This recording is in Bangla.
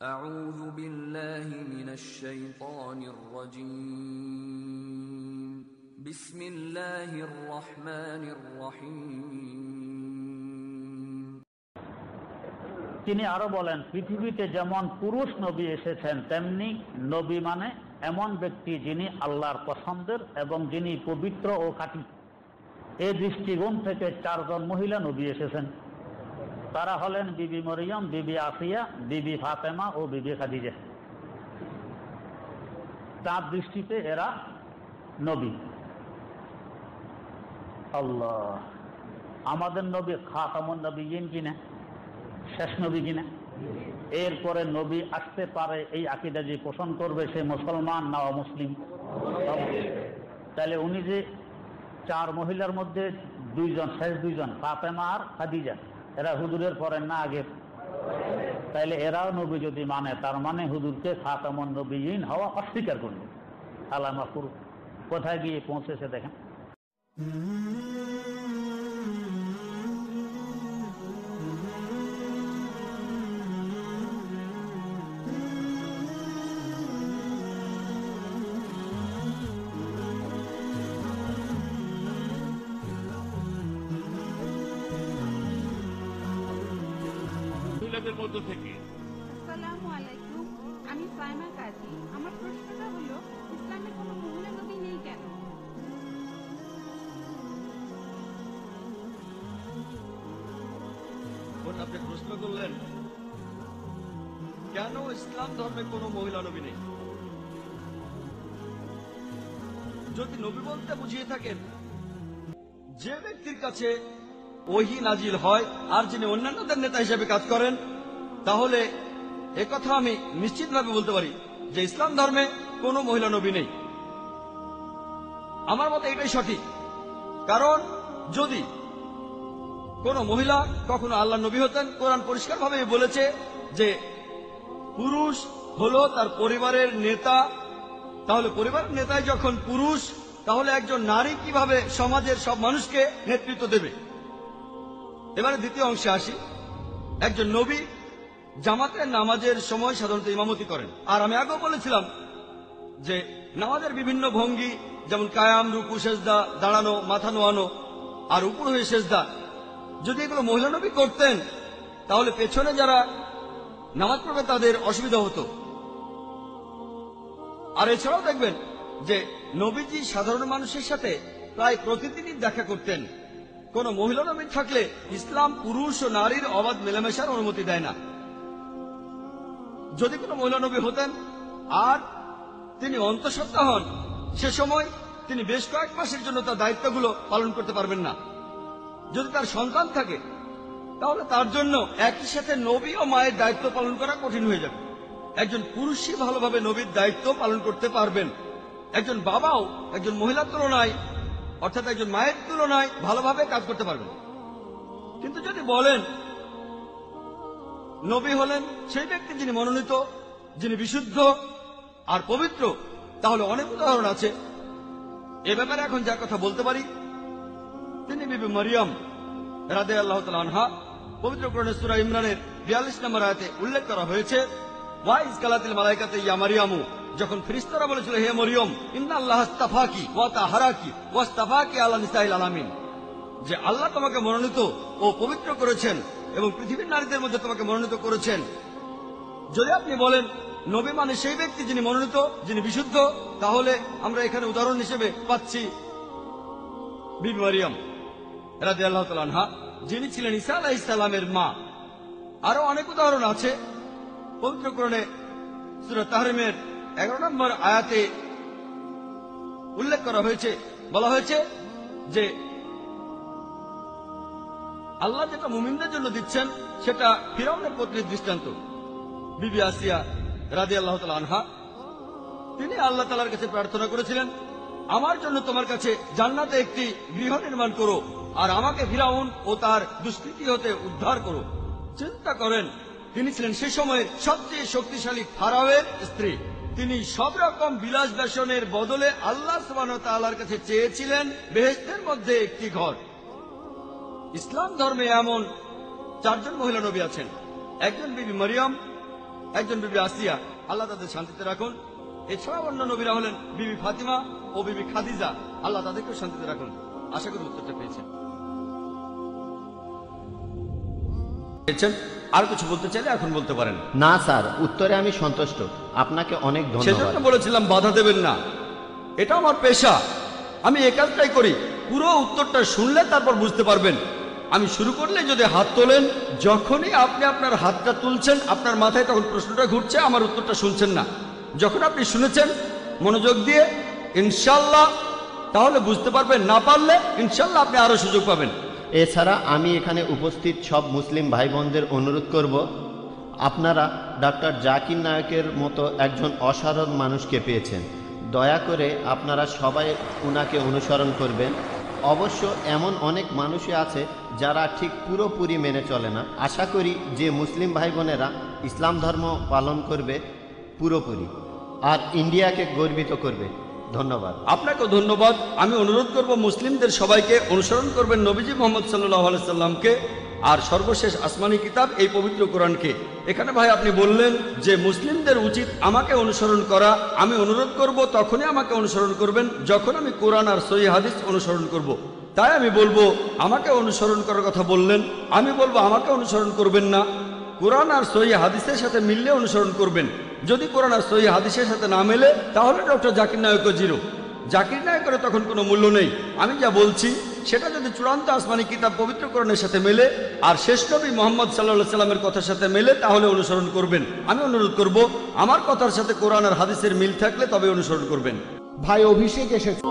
أعوذ بالله من الشيطان الرجيم بسم الله الرحمن الرحيم তিনি আরো বলেন পৃথিবীতে যেমন পুরুষ নবী এসেছেন তেমনি নবী মানে এমন ব্যক্তি যিনি আল্লাহর পছন্দের এবং যিনি পবিত্র ও খাঁটি এই দৃষ্টিকোণ থেকে চারজন মহিলা নবী এসেছেন তারা হলেন বিবি মরিয়ম, বিবি আসিয়া, বিবি ফাতেমা ও বিবি খাদিজা। তার দৃষ্টিতে এরা নবী। আল্লাহ, আমাদের নবী খাতামন নবী কিনা? শেষ নবী কিনা? এরপরে নবী আসতে পারে, এই আকিদা যে পোষণ করবে সে মুসলমান না অমুসলিম? তাহলে উনি যে চার মহিলার মধ্যে দুইজন, শেষ দুইজন, ফাতেমা আর খাদিজা। এরা হুজুরের পরে না আগে তাইলে এরাও নবী যদি মানে তার মানে হুজুরকে খাতামন নবীন হওয়া অস্বীকার করবে আলামা কোথায় গিয়ে পৌঁছেছে দেখেন। মহিলাদের মধ্য থেকে। আসসালামু আলাইকুম আমি সাইমা কাজী। আমার প্রশ্নটা হলো ইসলামে কোনো মহিলা নবী নেই কেন? আপনি প্রশ্ন করলেন। কেন ইসলাম ধর্মে কোনো মহিলা নবী নেই? যদি নবী বলতে বুঝিয়ে থাকেন যে ব্যক্তির কাছে ওহি নাজিল হয় আর যিনি অন্যান্যদের নেতা হিসেবে কাজ করেন, তাহলে একথা আমি নিশ্চিতভাবে বলতে পারি যে ইসলাম ধর্মে কোনো মহিলা নবী নেই। আমার মতে এটাই সঠিক। কারণ যদি কোন মহিলা কখনো আল্লাহ নবী হতেন, কোরআন পরিষ্কারভাবে বলেছে যে পুরুষ হলো তার পরিবারের নেতা। তাহলে পরিবারের নেতায় যখন পুরুষ, তাহলে একজন নারী কীভাবে সমাজের সব মানুষকে নেতৃত্ব দেবে? এবারে দ্বিতীয় অংশে আসি। একজন নবী জামাতের নামাজের সময় সাধারণত ইমামতি করেন। আর আমি আগেও বলেছিলাম যে নামাজের বিভিন্ন ভঙ্গি, যেমন কায়াম, রুকু, সেজদা, দাঁড়ানো, মাথা নোয়ানো আর উপর হয়ে সেজদা, যদি এগুলো মহিলা নবী করতেন, তাহলে পেছনে যারা নামাজ পড়বে তাদের অসুবিধা হতো। আর এছাড়াও দেখবেন যে নবীজি সাধারণ মানুষের সাথে প্রায় প্রতিদিনই দেখা করতেন। কোন মহিলা নবী থাকলে ইসলাম পুরুষ ও নারীর অবাধ মেলামেশার অনুমতি দেয় না। যদি কোনো মহিলা নবী হতেন, আর তিনি অন্তঃসত্ত্বা হন, সে সময় তিনি বেশ কয়েক মাসের জন্য তার দায়িত্বগুলো পালন করতে পারবেন না। যদি তার সন্তান থাকে, তাহলে তার জন্য একই সাথে নবী ও মায়ের দায়িত্ব পালন করা কঠিন হয়ে যাবে। একজন পুরুষই ভালোভাবে নবীর দায়িত্ব পালন করতে পারবেন। একজন বাবাও একজন মহিলার তুলনায় অর্থাৎ একজন মায়ের তুলনায় ভালোভাবে কাজ করতে পারবেন। কিন্তু যদি বলেন, নবী হলেন সেই ব্যক্তি যিনি মনোনীত, যিনি বিশুদ্ধ আর পবিত্র, তাহলে অনেক উদাহরণ আছে। এ ব্যাপারে এখন যা কথা বলতে পারি, তিনি বিবি মরিয়ম রাদে আল্লাহ আনহা, পবিত্র কোরআনে সূরা ইমরানের বিয়াল্লিশ নম্বর আয়াতে উল্লেখ করা হয়েছে, ওয়াইজ কালাতিল মালাইকাতে ইয়া মারিয়ামু যখন ফিরিস্তারা বলেছিল, হে মরিয়ম, ইন্না আল্লাহ ইস্তাফাকি ওয়া তাহারাকি ওয়া ইস্তাফাকি নিসাইল আলামিন। যে আল্লাহ তোমাকে মনোনীত ও পবিত্র করেছেন এবং পৃথিবীর নারীদের মধ্যে তোমাকে মনোনীত করেছেন। যদি আপনি বলেন, নবী মানে সেই ব্যক্তি যিনি মনোনীত, যিনি বিশুদ্ধ, তাহলে আমরা এখানে উদাহরণ হিসেবে পাচ্ছি বিবি মারিয়াম রাজি আল্লাহ তালহা যিনি ছিলেন ঈসা আলাহ ইসলামের মা। আরও অনেক উদাহরণ আছে। পবিত্রকরণে সুরা তাহরিমের এগারো নম্বর আয়াতে উল্লেখ করা হয়েছে, বলা হয়েছে যে আল্লাহ যেটা মুমিনদের জন্য দিচ্ছেন, সেটা ফিরাউনের পত্নীর দৃষ্টান্ত। বিবি আসিয়া রাজি আল্লাহ আনহা, তিনি আল্লাহ তালার কাছে প্রার্থনা করেছিলেন, আমার জন্য তোমার কাছে জান্নাতে একটি গৃহ নির্মাণ করো, আর আমাকে ফিরাউন ও তার দুষ্কৃতি হতে উদ্ধার করো। চিন্তা করেন, তিনি ছিলেন সে সময়ের সবচেয়ে শক্তিশালী ফারাওয়ের স্ত্রী। তিনি সব রকম বিলাস বেসনের বদলে আল্লাহ সুবাহর কাছে চেয়েছিলেন বেহেস্তের মধ্যে একটি ঘর। ইসলাম ধর্মে এমন চারজন মহিলা নবী আছেন। একজন বিবি মরিয়ম, একজন বিবি আসিয়া। আল্লাহ তাদের শান্তিতে রাখুন। এছাড়া অন্য নবীরা হলেন বিবি ফাতিমা ও বিবি খাদিজা। আল্লাহ তাদেরকেও শান্তিতে রাখুন। আশা করি উত্তরটা পেয়েছেন? আর কিছু বলতে চাইলে এখন বলতে পারেন। না স্যার উত্তরে আমি সন্তুষ্ট। আপনাকে অনেক ধন্যবাদ। বলেছিলাম বাধা দেবেন না। এটা আমার পেশা। আমি এ কাজটাই করি। পুরো উত্তরটা শুনলে তারপর বুঝতে পারবেন। আমি শুরু করলে যদি হাত তোলেন যখনই আপনি আপনার হাতটা তুলছেন আপনার মাথায় তখন প্রশ্নটা ঘুরছে আমার উত্তরটা শুনছেন না। যখন আপনি শুনেছেন মনোযোগ দিয়ে ইনশাল্লাহ তাহলে বুঝতে পারবেন না পারলে ইনশাল্লাহ আপনি আরও সুযোগ পাবেন। এছাড়া আমি এখানে উপস্থিত সব মুসলিম ভাই বোনদের অনুরোধ করব, আপনারা ডক্টর জাকির নায়কের মতো একজন অসাধারণ মানুষকে পেয়েছেন। দয়া করে আপনারা সবাই উনাকে অনুসরণ করবেন। অবশ্য এমন অনেক মানুষই আছে যারা ঠিক পুরোপুরি মেনে চলে না। আশা করি যে মুসলিম ভাই বোনেরা ইসলাম ধর্ম পালন করবে পুরোপুরি, আর ইন্ডিয়াকে গর্বিত করবে। ধন্যবাদ। আপনাকেও ধন্যবাদ। আমি অনুরোধ করব, মুসলিমদের সবাইকে অনুসরণ করবেন নবীজি মোহাম্মদ সাল্লাহ সাল্লামকে। আর সর্বশেষ আসমানি কিতাব, এই পবিত্র কোরআনকে। এখানে ভাই আপনি বললেন যে, মুসলিমদের উচিত আমাকে অনুসরণ করা। আমি অনুরোধ করব, তখনই আমাকে অনুসরণ করবেন, যখন আমি কোরআন আর সহি হাদিস অনুসরণ করব। তাই আমি বলব, আমাকে অনুসরণ করার কথা বললেন। আমি বলব, আমাকে অনুসরণ করবেন না। কোরআন আর সহি হাদিসের সাথে মিললে অনুসরণ করবেন। যদি কোরআন আর সহি হাদিসের সাথে না মেলে, তাহলে ডক্টর জাকির নায়কও জিরো। জাকির নায়কের তখন কোনো মূল্য নেই। আমি যা বলছি, সেটা যদি চূড়ান্ত আসমানি কিতাব পবিত্র কোরআনের সাথে মেলে, আর শেষ নবী মোহাম্মদ সাল্লাহ সাল্লামের কথার সাথে মেলে, তাহলে অনুসরণ করবেন। আমি অনুরোধ করব, আমার কথার সাথে কোরআন আর হাদিসের মিল থাকলে তবে অনুসরণ করবেন। ভাই অভিষেক এসেছে।